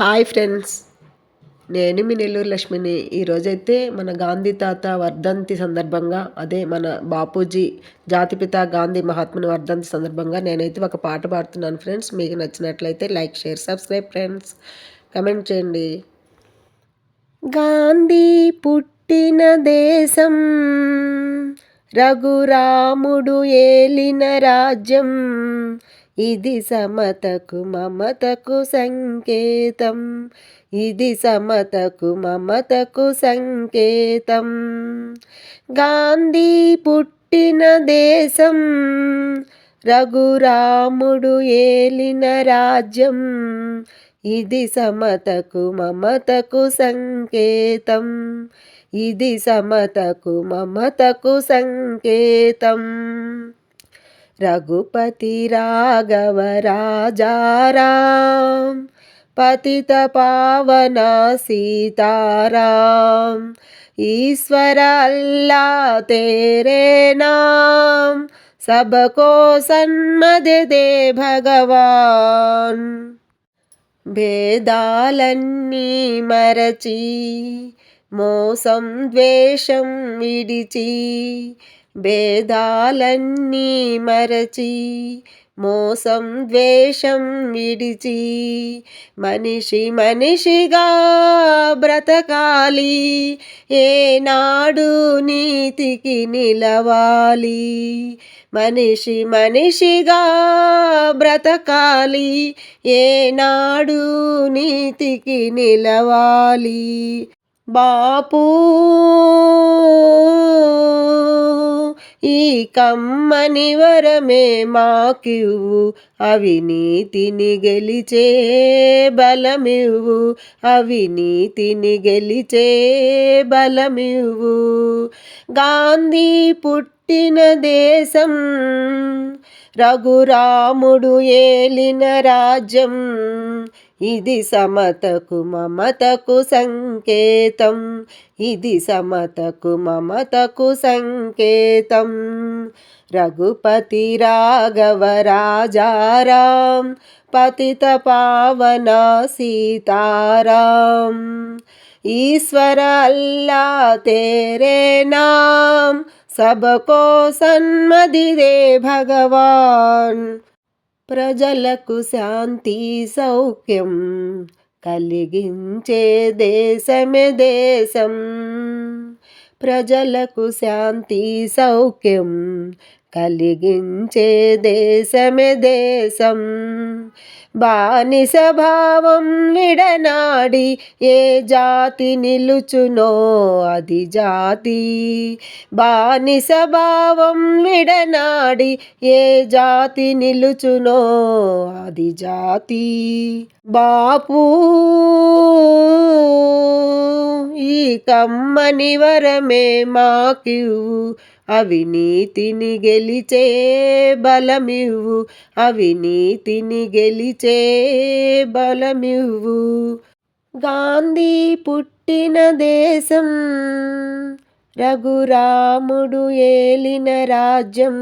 Hi friends. నేను మీ నెల్లూరు లక్ష్మిని. ఈరోజైతే మన గాంధీ తాత వర్ధంతి సందర్భంగా అదే మన బాపూజీ జాతిపిత గాంధీ మహాత్ముని వర్ధంతి సందర్భంగా నేనైతే ఒక పాట పాడుతున్నాను ఫ్రెండ్స్. మీకు నచ్చినట్లయితే like share subscribe friends. Comment చేయండి. గాంధీ పుట్టిన దేశం రఘురాముడు ఏలిన రాజ్యం ఇది సమతకు మమతకు సంకేతం. ఇది సమతకు మమతకు సంకేతం. గాంధీ పుట్టిన దేశం రఘురాముడు ఏలిన రాజ్యం. ఇది సమతకు మమతకు సంకేతం. ఇది సమతకు మమతకు సంకేతం. रघुपतिराघवराजारां पतितपावनासीतारां ईश्वर अल्लाह तेरे नाम सबको सन्मद दे भगवान्। भेदालन्नी मरची मोसं द्वेषं विडिची భేదాలన్నీ మరచి మోసం ద్వేషం విడిచి మనిషి మనిషిగా బ్రతకాలి. ఏనాడు నీతికి నిలవాలి. మనిషి మనిషిగా బ్రతకాలి. ఏనాడు నీతికి నిలవాలి. బాపూ ఈ కమ్మని వరమే మాకివ్వు అవినీతిని గెలిచే బలమివ్వు అవినీతిని గెలిచే బలమివ్వు. గాంధీ పుట్టిన దేశం రఘురాముడు ఏలిన రాజ్యం ఇది సమతకు మమతకు సంకేతం. ఇది సమతకు మమతకు సంకేతం. రఘుపతి రాఘవ రాజారాం పతిత పావన సీతారాం. ఈశ్వర అల్లా తేరే నాం సబకో సన్మది రే భగవాన్. ప్రజలకు శాంతి సౌఖ్యం కలిగించే దేశమే దేశం. ప్రజలకు శాంతి సౌఖ్యం కలిగించే దేశమే దేశం. బానిస భావం విడనాడి ఏ జాతి నిలుచునో అది జాతి. బానిస భావం విడనాడి ఏ జాతి నిలుచునో అది జాతి. బాపు ఈ కమ్మని వరమే మాకివ్వు. అవినీతిని గెలిచే బలమివ్వు. అవినీతిని గెలిచే బలమివ్వు. గాంధీ పుట్టిన దేశం రఘురాముడు ఏలిన రాజ్యం.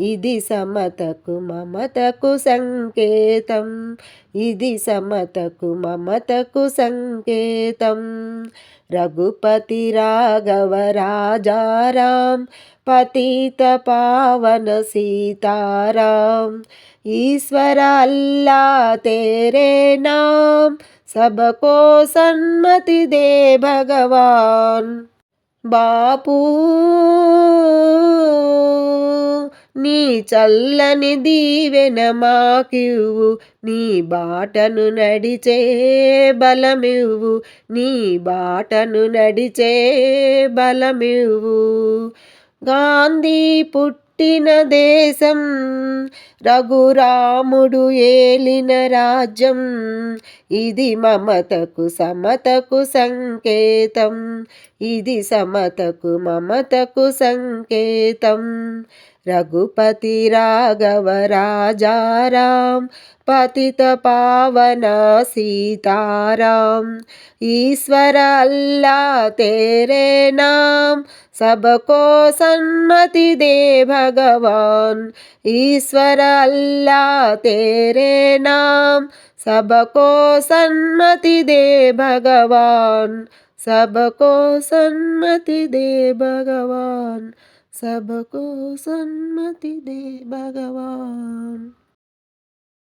ఇది సమతకు మమతకు సంకేతం. ఇది సమతకు మమతకు సంకేతం. రఘుపతి రాఘవ రాజారాం పతిత పావన సీతారాం. ఈశ్వర అల్లా తేరే నాం సబకో సన్మతి దే భగవాన్. బాపూ నీ చల్లని దీవెన మాకివ్వు నీ బాటను నడిచే బలమివ్వు నీ బాటను నడిచే బలమివ్వు. గాంధీ పుట్టిన దేశం రఘురాముడు ఏలిన రాజ్యం. ఇది మమతకు సమతకు సంకేతం. ఇది సమతకు మమతకు సంకేతం. रघुपति राघव राजा राम पतित पावन सीताराम ईश्वर अल्लाह तेरे नाम सबको सन्मति दे भगवान। ईश्वर अल्लाह तेरे नाम सबको सन्मति दे भगवान। सबको सन्मति दे भगवान सबको सन्मति दे भगवान